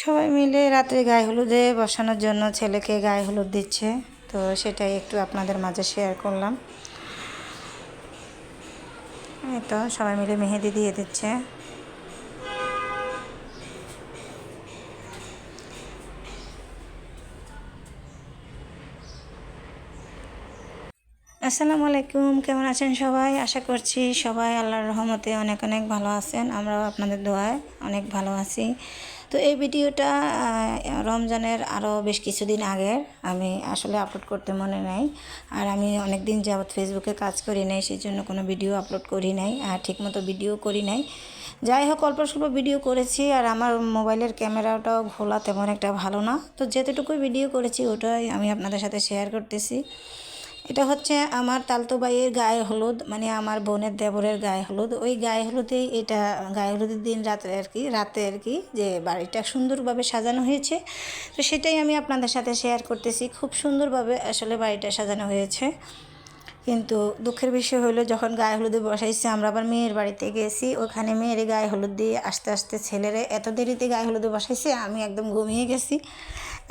সবাই মিলে রাত্রে গায়ে হলুদে বসানোর জন্য ছেলেকে গায়ে হলুদ দিচ্ছে। তো সেটাই একটু আপনাদের মাঝে শেয়ার করলাম। এই তো সবাই মিলে মেহেদি দিয়ে দিচ্ছে। আসসালামু আলাইকুম, কেমন আছেন সবাই? আশা করছি সবাই আল্লাহর রহমতে অনেক অনেক ভালো আছেন। আমরাও আপনাদের দোয়ায় অনেক ভালো আছি। তো এই ভিডিওটা রমজানের আরও বেশ কিছুদিন আগের। আমি আসলে আপলোড করতে মনে নাই। আর আমি অনেক দিন যাবৎ ফেসবুকে কাজ করি নাই সেই জন্য কোনো ভিডিও আপলোড করি নাই, আর ঠিকমতো ভিডিও করি নাই। যাই হোক, অল্প স্বল্প ভিডিও করেছি, আর আমার মোবাইলের ক্যামেরাটাও ঘোলা তেমন একটা ভালো না। তো যেতটুকুই ভিডিও করেছি, ওটাই আমি আপনাদের সাথে শেয়ার করতেছি। এটা হচ্ছে আমার তালতো বাইয়ের গায়ে হলুদ মানে আমার বোনের দেবরের গায়ে হলুদ। ওই গায়ে হলুদেই এটা, গায়ে হলুদের দিন রাতে আর কি, রাতে আর কি যে বাড়িটা সুন্দরভাবে সাজানো হয়েছে। তো সেটাই আমি আপনাদের সাথে শেয়ার করতেছি। খুব সুন্দরভাবে আসলে বাড়িটা সাজানো হয়েছে। কিন্তু দুঃখের বিষয় হলো যখন গায়ে হলুদে বসাইছে, আমরা আবার মেয়ের বাড়িতে গেছি, ওখানে মেয়ের গায়ে হলুদ দিয়ে আস্তে আস্তে ছেলেরা এত দেরিতে গায়ে হলুদে বসাইছে, আমি একদম ঘুমিয়ে গেছি।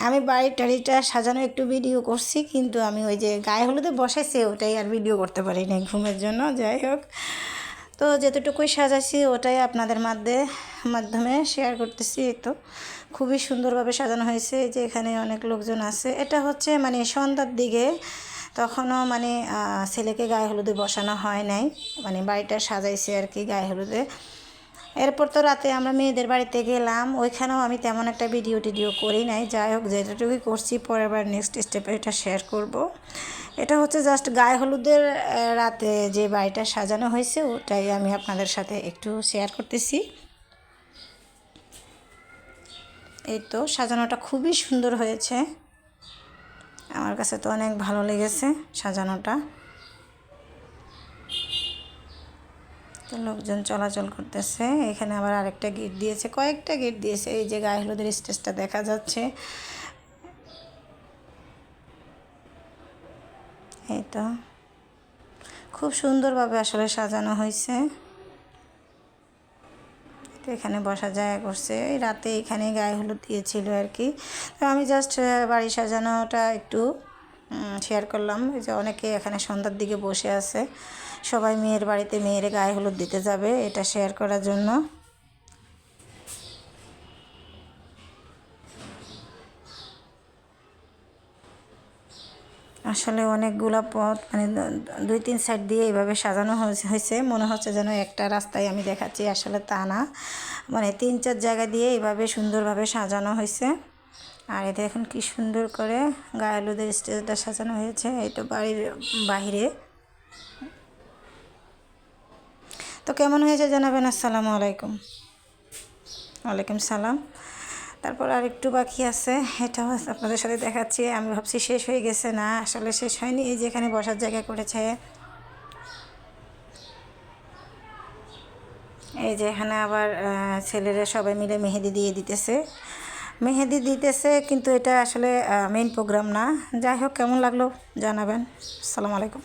আমি বাড়ির টাড়িটা সাজানো একটু ভিডিও করছি, কিন্তু আমি ওই যে গায়ে হলুদে বসাইছে, ওটাই আর ভিডিও করতে পারি নাই ঘুমের জন্য, যাই হোক। তো যেতটুকুই সাজাইছি, ওটাই আপনাদের মাধ্যমে মাধ্যমে শেয়ার করতেছি, এই তো। খুবই সুন্দরভাবে সাজানো হয়েছে যে এখানে অনেক লোকজন আছে। এটা হচ্ছে মানে সন্ধ্যার দিকে তখনও মানে ছেলেকে গায়ে হলুদে বসানো হয় নাই। মানে বাড়িটা সাজাইছে আর কি গায়ে হলুদে। এরপর তো রাতে আমরা মেয়েদের বাড়িতে গেলাম। ওইখানেও আমি তেমন একটা ভিডিও টিডিও করি নাই। যাই হোক, যেটুকুই করছি, পরের বার নেক্সট স্টেপে এটা শেয়ার করব। এটা হচ্ছে জাস্ট গায়ে হলুদের রাতে যে বাড়িটা সাজানো হয়েছে, ওটাই আমি আপনাদের সাথে একটু শেয়ার করতেছি। এই তো, সাজানোটা খুবই সুন্দর হয়েছে। আমার কাছে তো অনেক ভালো লেগেছে সাজানোটা। তো লোকজন চলাচল করতেছে। এখানে আবার আরেকটা গেট দিয়েছে, কয়েকটা গেট দিয়েছে। এই যে গায়ে হলুদের স্টেজটা দেখা যাচ্ছে। এই তো। খুব সুন্দরভাবে আসলে সাজানো হয়েছে। এখানে বসা যায় করছে। এই রাতে এখানে গায়ে হলুদ দিয়েছিল আর কি। তো আমি জাস্ট বাড়ি সাজানোটা একটু শেয়ার করলাম। যে অনেকে এখানে সন্ধ্যার দিকে বসে আছে। সবাই মেয়ের বাড়িতে মেয়ের গায়ে হলুদ দিতে যাবে, এটা শেয়ার করার জন্য। আসলে অনেকগুলো পথ মানে দুই তিন সাইড দিয়ে এইভাবে সাজানো হয়েছে মনে হচ্ছে যেন একটা রাস্তায় আমি দেখাচ্ছি, আসলে তা না। মানে তিন চার জায়গা দিয়ে এইভাবে সুন্দরভাবে সাজানো হয়েছে আর এটা এখন কি সুন্দর করে গায়ে হলুদের স্টেজটা সাজানো হয়েছে, এই তো বাড়ির বাহিরে। তো কেমন হয়েছে জানাবেন? আসসালামু আলাইকুম। ওয়ালাইকুম সালাম। তারপর আর একটু বাকি আছে, এটাও আপনাদের সাথে দেখাচ্ছি, আমি ভাবছি শেষ হয়ে গেছে না, আসলে শেষ হয়নি, এই যে এখানে বসার জায়গা করেছে। এই যে এখানে আবার ছেলেরা সবাই মিলে মেহেদি দিয়ে দিতেছে। মেহেদি দিতেছে, কিন্তু এটা আসলে মেইন প্রোগ্রাম না। যাই হোক, কেমন লাগল জানাবেন। আসসালামু আলাইকুম।